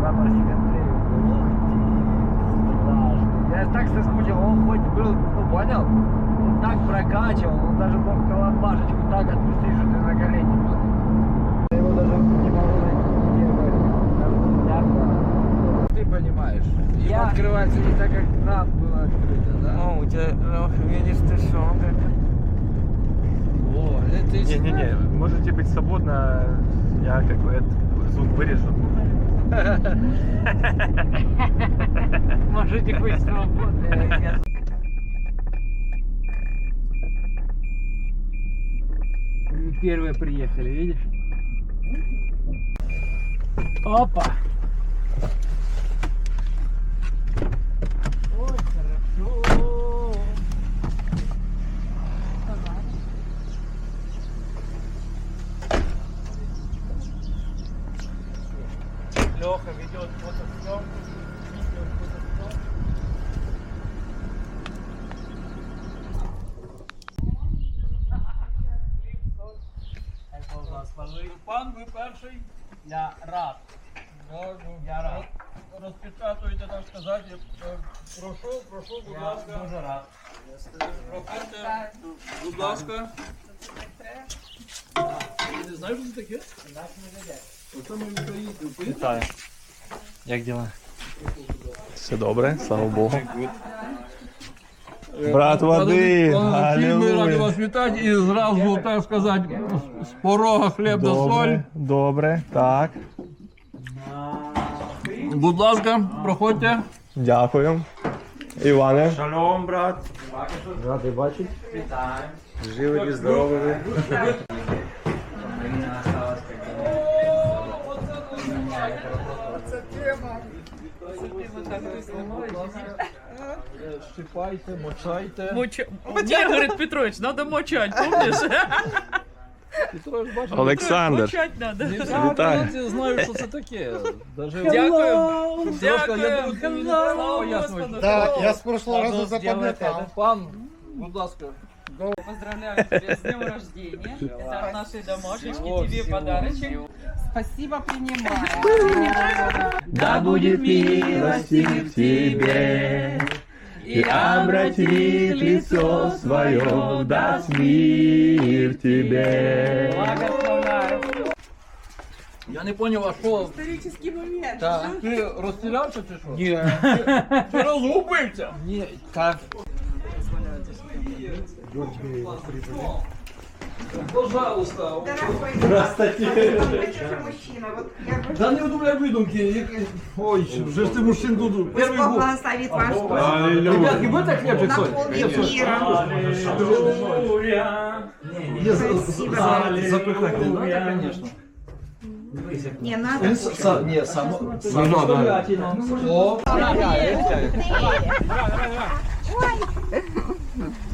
прапорщик Андрей был, страшный. Я так соскучил, он хоть был, ну понял, он так прокачивал, он даже мог колотбашечку так отпустить, что ты на колени был. Я его даже не могу найти, Ты понимаешь, им Я- открывается не так, как нам было открыто, да? Ну, у тебя, Леха, видишь ты что, как... О, это ты Не-не-не, можете быть свободно, я как бы этот звук вырежу. Можете быть свободны. Первые приехали, видишь? Опа! Пан, ви перший. Я рад. Я рад. Розпечатуєте, так сказати. Е, Прошу, прошу, будь Я ласка. дуже рад. Проходьте, будь ласка. Ти не знаєш, що це таке? Оце ми українці. Вітаю. Як діла? Все добре, слава Богу. Брат води, Ми раді вас вітати і зразу, так сказати, з порога хліб да соль. Добре, добре, так. Будь ласка, проходьте. Дякую. Іване. Шалом, брат. Радий бачить. Вітаю. Живі, здорові. Е, щипайте, мочайте. Моч... Ні, говорить Петрович, треба мочати, помніш? Петрович. Олександр, Вітаю. Я знаю, що це таке. Даже Дякую. Дякую. Я буду Дякую. Слава пояснювати. Я з прошлого разу запам'ятав. Пан, будь ласка. Поздравляю тебя с днем рождения. От нашей домашечки тебе подарочек. Спасибо, принимаю. Да будет милости в тебе. И обратит лицо свое, даст мир тебе. Благословляю. Я не поняв, а що? Исторический момент. Так. Ти розстрілявся чи що? Ні. Ти розгубився? Ні, так. Пожалуйста. Здравствуйте. мужчина. Вот я бы Да не удумляй видумки. які- Ой, вже ж ти мужчин дуду. Пусть Перший Бог год. благословит ваш дом. Ребятки, будете хлібчик соль? Наполнить миром. Є за- за- запихати, да, звісно. Не надо. Він с- са- Ні, само. Само. О, Давай.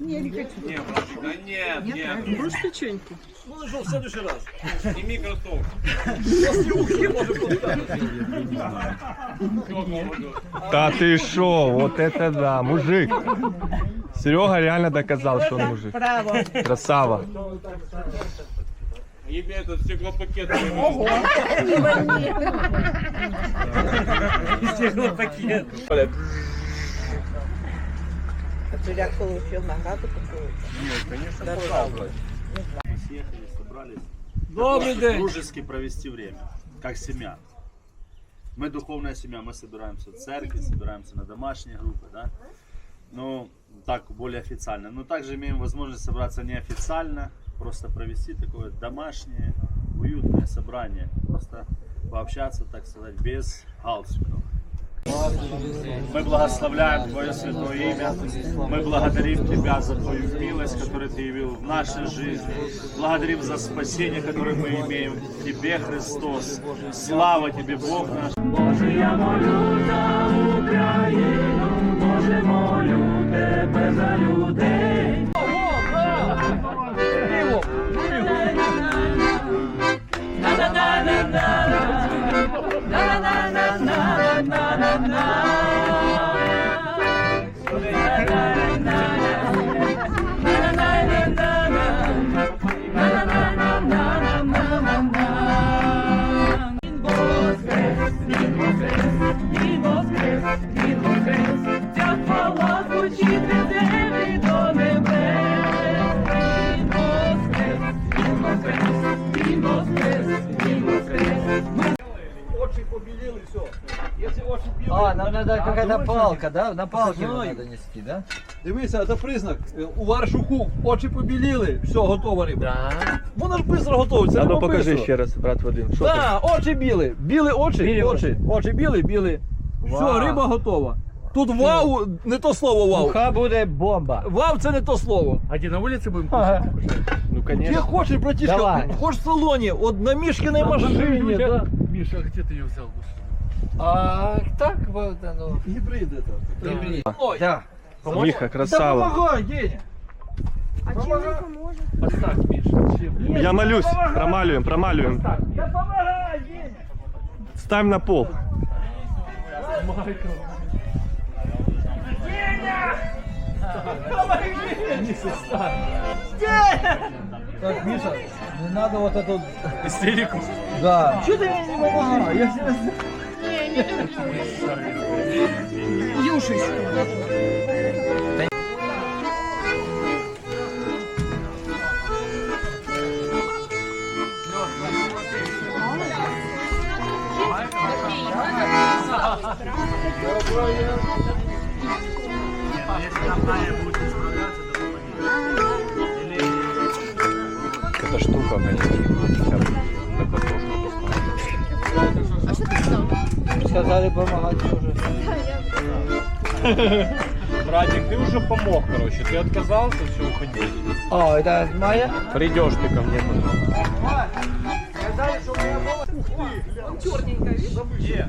Бузера Безочкова, да. ну що, в следующий раз. Да ты шо, вот это да, мужик. Серега реально доказал, что он мужик. Браво. Красава. Ебе этот стеклопакет. Мы съехали, собрались. Добрий день. Дружески провести время, как семья. Мы духовная семья, мы собираемся в церкви, собираемся на домашние группы, да. Ну, так, более официально. Но также имеем возможность собраться неофициально, просто провести такое домашнее, уютное собрание. Просто пообщаться, так сказать, без галстуков. Мы благословляем Твое святое имя. Мы благодарим Тебя за Твою милость, которую Ты явил в нашей жизни. Благодарим за спасение, которое мы имеем в Тебе, Христос. Слава Тебе, Бог наш. Очі побіліли, все. А, нам надо какая-то палка, да? На палке надо нести, да? Дивися, это признак. Е, У варшуку очі побіліли, все, готово, риба. Да. Вона ж быстро готовиться. А ну покажи ще раз, брат Вадим. Да, очі біли, біли очі, Білі очі, очі, білі, біли. Все, Вау. риба готова. Тут вау, не то слово вау. Уха буде бомба. Вау це не то слово. А где на улице будем Ну, Де конечно. хочеш, братішка, Давай. хочеш в салоні, от на мішкіній машині. Да. Миша, а где ты ее взял? А так вот оно. Гібриди то. Гибрид. Ой, Да. Міха, да красава. помагай, Деня. Подставь, Миша. Я молюсь. Промалюємо, промалюємо. Да помагай, Деня. Ставь на пол. Так, Миша, не надо вот это... Истерику. Да. Че ты мне не помогаешь? Я себя... Эта штука, конечно. Сказали помогать тоже. Братик, ты уже помог, короче. Ты отказался, все, уходи. О, это моя? Придешь ты ко мне потом. Он ее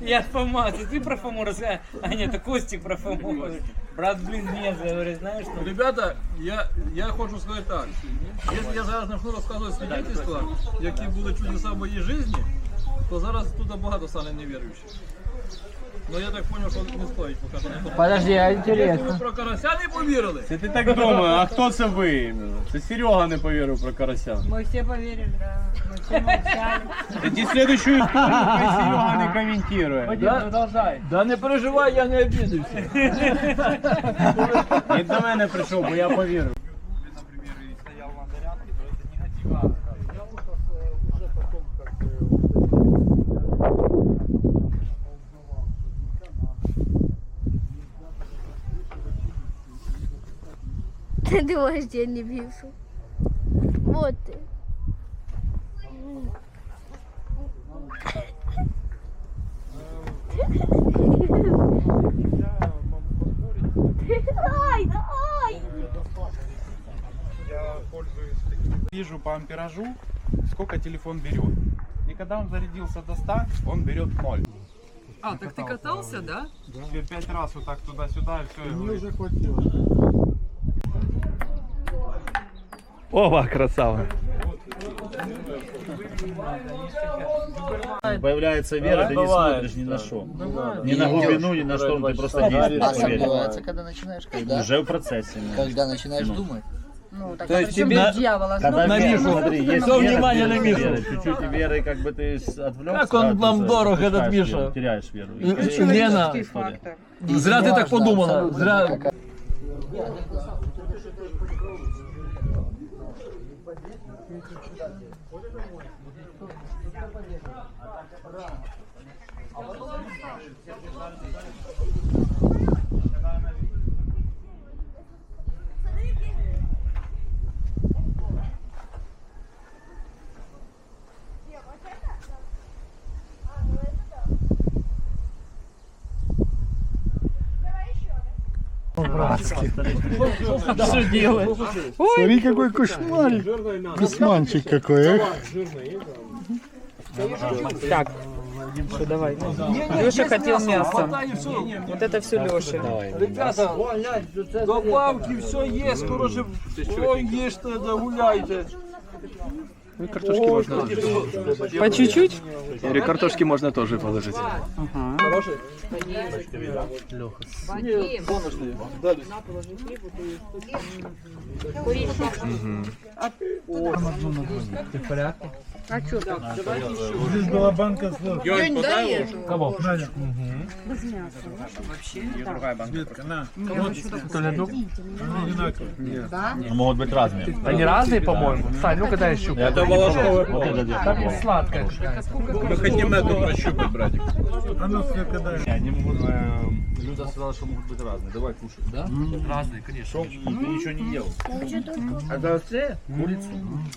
Я Фома, это ты про Фому рассказываешь? А нет, это Костик про Фому. Брат, блин, нет, говорит, знаешь, что... Ребята, я, я хочу сказати так. Якщо я зараз почну розказувати свідчення, які були чудеса в моїй житті, то зараз тут багато стане невіруючих. Ну я так зрозумів, що не стоїть не Подожди, а Якщо ви интересно. про карася не повірили, Це ти так думаєш, а хто це ви іменно? Це Серега не повірив про карася. Мы все поверили, да. Мы все молчали. Тоді следующую історію хай Серега не коментує. Продолжай. да не переживай, я не обідався. І до мене прийшов, бо я повірив. Ты думаешь, я не вижу? Вот ты. Ай, ай! Вижу по амперажу, сколько телефон берет. И когда он зарядился до 100, он берет 0. А, так ты катался, да? Пять раз вот так туда-сюда, и все. Мне уже Ова, красава. Появляется вера, ты не смотришь ни на что. Ни на глубину, ни на что, ты просто действуешь вере. когда начинаешь, когда? Уже в процессе. Когда начинаешь Ну. думать. Ну, так То а есть тебе- дьявола? Когда На Мишу. смотри, есть вера, внимание на Мишу. веры. Чуть-чуть и верой как бы ты отвлекся. Как он за- дорог, этот веру, Миша. Теряешь веру. И, Э, Лена, зря ты так подумала. Зря. А потом Что делать? Смотри, какой кошмарик. Косманчик какой, эх. Так, что давай. Леша хотел мясо. Вот это все Леша. Ребята, добавки, все есть, короче, ой, ешьте, гуляйте. Ну, картошки можно По чуть-чуть? Или картошки можно тоже положить. Хороший? А что так? Здесь была банка с Жень, дай ешь. Кого? Без мяса. Светка, на. Могут быть разные. Они разные, по-моему. Сань, ну-ка дай щуку. Это волошковое Вот это где? Там сладкое. Мы хотим эту прощупать, братик. А ну, Светка, дай. Они могут, э, Люда сказала, что могут быть разные. Давай кушай. Да? Разные, конечно. Ты ничего не ел. Это все? Курицу?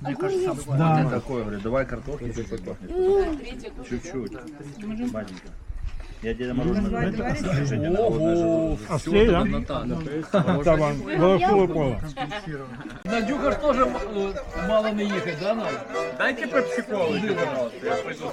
Мне кажется, да. Вот такое, говорю, давай картошку, чуть-чуть пахнет. Чуть-чуть. Маленько. Я тебе мороженое желудок. А все, да? Там, волосковое поло. Надюха ж теж е, мало не їхати, да, нам? Дайте пепсиколу, пожалуйста. Я пойду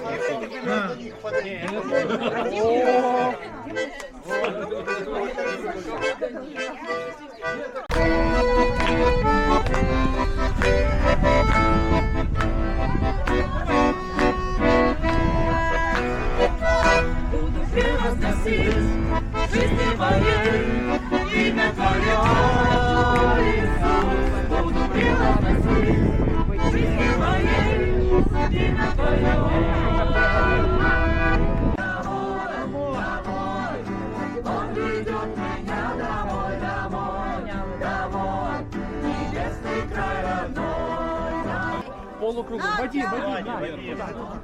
Полукругом. Води, води, на.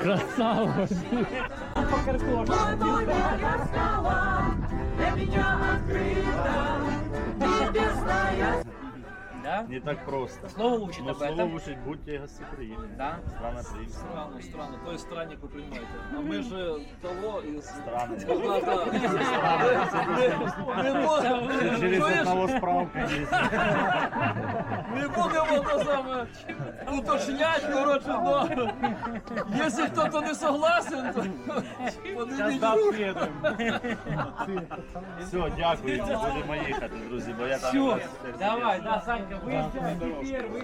Красава. Да? Не так просто. Слово учит Но об слово этом. учить, будьте гостеприимны. Да? Страна приимна. Странно, странно. То есть странник вы понимаете. А мы же того из... Странно. Да, да. Не можемо. Через Чуєш? одного справка есть. Не будемо то саме уточнять, коротше, но якщо хтось не согласен, то подивіть руки. Все, дякую. Будемо їхати, друзі, бо я там... Все, давай, да, Санька, Estaban comiendo.